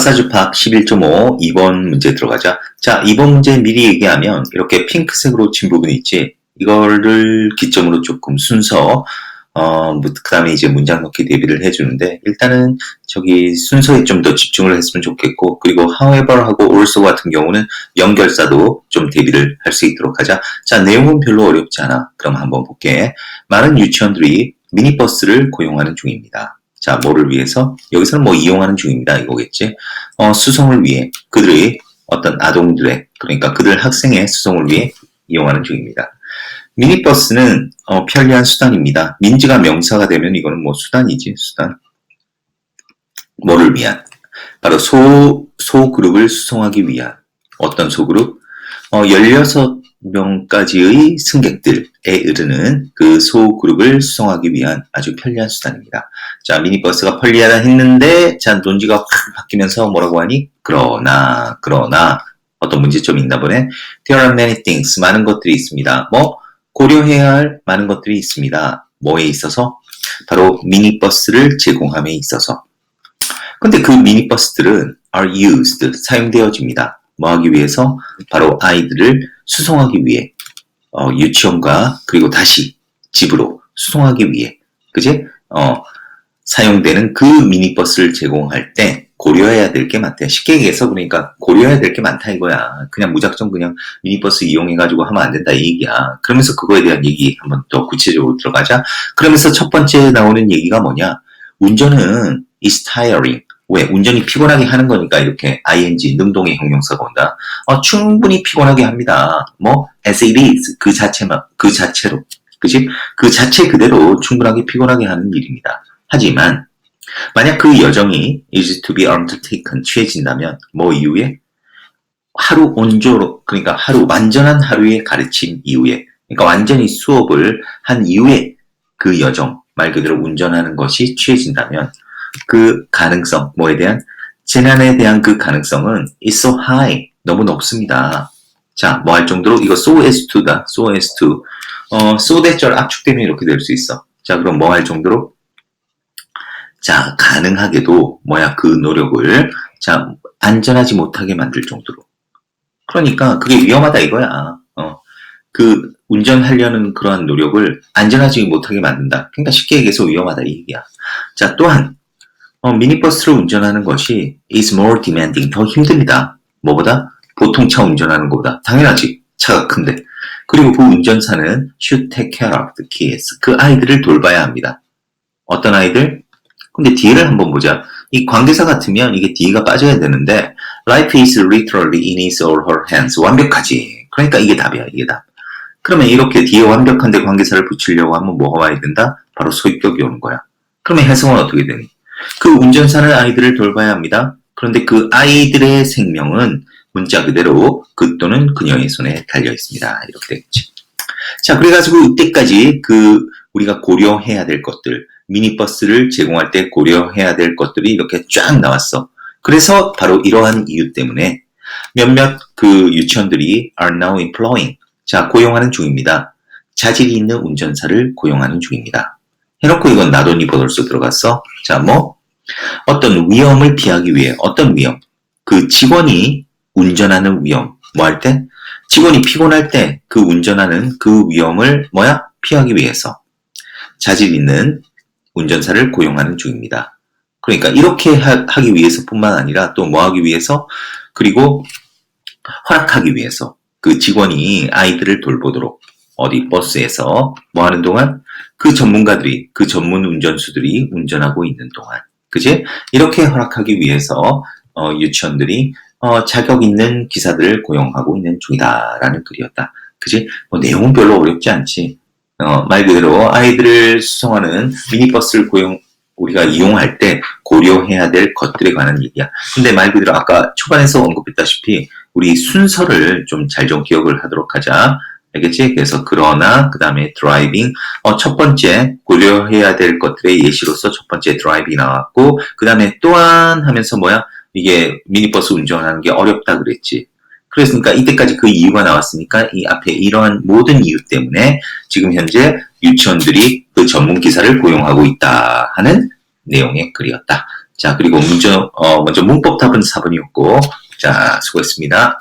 파사주 팍 11.5 2번 문제 들어가자. 자, 2번 문제 미리 얘기하면 이렇게 핑크색으로 친 부분이 있지. 이거를 기점으로 조금 순서 어, 뭐, 그 다음에 이제 문장 넣기 대비를 해주는데, 일단은 저기 순서에 좀 더 집중을 했으면 좋겠고, 그리고 however 하고 also 같은 경우는 연결사도 좀 대비를 할 수 있도록 하자. 자, 내용은 별로 어렵지 않아. 그럼 한번 볼게. 많은 유치원들이 미니버스를 고용하는 중입니다. 자, 뭐를 위해서? 여기서는 뭐 이용하는 중입니다. 이거겠지. 어, 수송을 위해 그들의 어떤 아동들의, 그러니까 그들 학생의 수송을 위해 이용하는 중입니다. 미니버스는 어, 편리한 수단입니다. 민지가 명사가 되면 이거는 뭐 수단이지, 수단. 뭐를 위한? 바로 소, 소그룹을 수송하기 위한. 어떤 소그룹? 어, 16 명까지의 승객들에 이르는 그 소그룹을 수송하기 위한 아주 편리한 수단입니다. 자, 미니버스가 편리하다 했는데, 자, 논지가 확 바뀌면서 뭐라고 하니? 그러나, 그러나, 어떤 문제점이 있나 보네. There are many things. 많은 것들이 있습니다. 뭐, 고려해야 할 많은 것들이 있습니다. 뭐에 있어서? 바로 미니버스를 제공함에 있어서. 근데 그 미니버스들은 are used, 사용되어집니다. 뭐 하기 위해서? 바로 아이들을 수송하기 위해, 어, 유치원과 그리고 다시 집으로 수송하기 위해, 그지? 어, 사용되는 그 미니버스를 제공할 때 고려해야 될 게 많대. 쉽게 얘기해서 그러니까 고려해야 될 게 많다 이거야. 그냥 무작정 그냥 미니버스 이용해가지고 하면 안 된다 이 얘기야. 그러면서 그거에 대한 얘기 한번 더 구체적으로 들어가자. 그러면서 첫 번째 나오는 얘기가 뭐냐? 운전은 is tiring. 왜? 운전이 피곤하게 하는 거니까 이렇게 ing 능동의 형용사가 온다. 어, 충분히 피곤하게 합니다. 뭐 as it is 그 자체만 그 자체로 그지? 그 자체 그대로 충분하게 피곤하게 하는 일입니다. 하지만 만약 그 여정이 is to be undertaken 취해진다면 뭐 이후에 하루 온조로 그러니까 하루 완전한 하루의 가르침 이후에 그러니까 완전히 수업을 한 이후에 그 여정 말 그대로 운전하는 것이 취해진다면 그 가능성 뭐에 대한 재난에 대한 그 가능성은 is so high 너무 높습니다. 자, 뭐 할 정도로 이거 so as to다. so as to 어, so that절 압축되면 이렇게 될 수 있어. 자, 그럼 뭐 할 정도로 자, 가능하게도 뭐야 그 노력을 자 안전하지 못하게 만들 정도로. 그러니까 그게 위험하다 이거야. 어, 그 운전하려는 그러한 노력을 안전하지 못하게 만든다. 그러니까 쉽게 얘기해서 위험하다 이 얘기야. 자, 또한 어, 미니버스를 운전하는 것이 is more demanding 더 힘듭니다. 뭐보다 보통 차 운전하는 것보다 당연하지 차가 큰데 그리고 그 운전사는 should take care of the kids 그 아이들을 돌봐야 합니다. 어떤 아이들? 근데 뒤를 한번 보자. 이 관계사 같으면 이게 뒤가 빠져야 되는데 life is literally in his or her hands. 완벽하지. 그러니까 이게 답이야. 이게 답. 그러면 이렇게 뒤에 완벽한데 관계사를 붙이려고 하면 뭐가 와야 된다? 바로 소유격이 오는 거야. 그러면 해석은 어떻게 되니? 그 운전사는 아이들을 돌봐야 합니다. 그런데 그 아이들의 생명은 문자 그대로 그 또는 그녀의 손에 달려 있습니다. 이렇게 되겠지. 자, 그래가지고 이때까지 그 우리가 고려해야 될 것들, 미니버스를 제공할 때 고려해야 될 것들이 이렇게 쫙 나왔어. 그래서 바로 이러한 이유 때문에 몇몇 그 유치원들이 are now employing. 자, 고용하는 중입니다. 자질이 있는 운전사를 고용하는 중입니다. 해놓고 이건 나돈이 버돌서 들어갔어. 자, 뭐 어떤 위험을 피하기 위해 어떤 위험? 그 직원이 운전하는 위험. 뭐 할 때? 직원이 피곤할 때 그 운전하는 그 위험을 뭐야? 피하기 위해서 자질 있는 운전사를 고용하는 중입니다. 그러니까 이렇게 하, 기 위해서뿐만 아니라 또 뭐 하기 위해서 그리고 허락하기 위해서 그 직원이 아이들을 돌보도록 어디 버스에서 뭐 하는 동안 그 전문가들이 그 전문 운전수들이 운전하고 있는 동안 그지 이렇게 허락하기 위해서 어, 유치원들이 어, 자격 있는 기사들을 고용하고 있는 중이다라는 글이었다. 그지 뭐 내용은 별로 어렵지 않지. 어, 말 그대로 아이들을 수송하는 미니버스를 고용, 우리가 이용할 때 고려해야 될 것들에 관한 얘기야. 근데 말 그대로 아까 초반에서 언급했다시피 우리 순서를 좀 잘좀 좀 기억을 하도록 하자. 알겠지? 그래서 그러나 그 다음에 드라이빙 어, 첫 번째 고려해야 될 것들의 예시로서 첫 번째 드라이빙이 나왔고 그 다음에 또한 하면서 뭐야 이게 미니버스 운전하는 게 어렵다 그랬지. 그랬으니까 이때까지 그 이유가 나왔으니까 이 앞에 이러한 모든 이유 때문에 지금 현재 유치원들이 그 전문 기사를 고용하고 있다 하는 내용의 글이었다. 자, 그리고 문저, 어, 먼저 문법 답은 4번이었고, 자, 수고했습니다.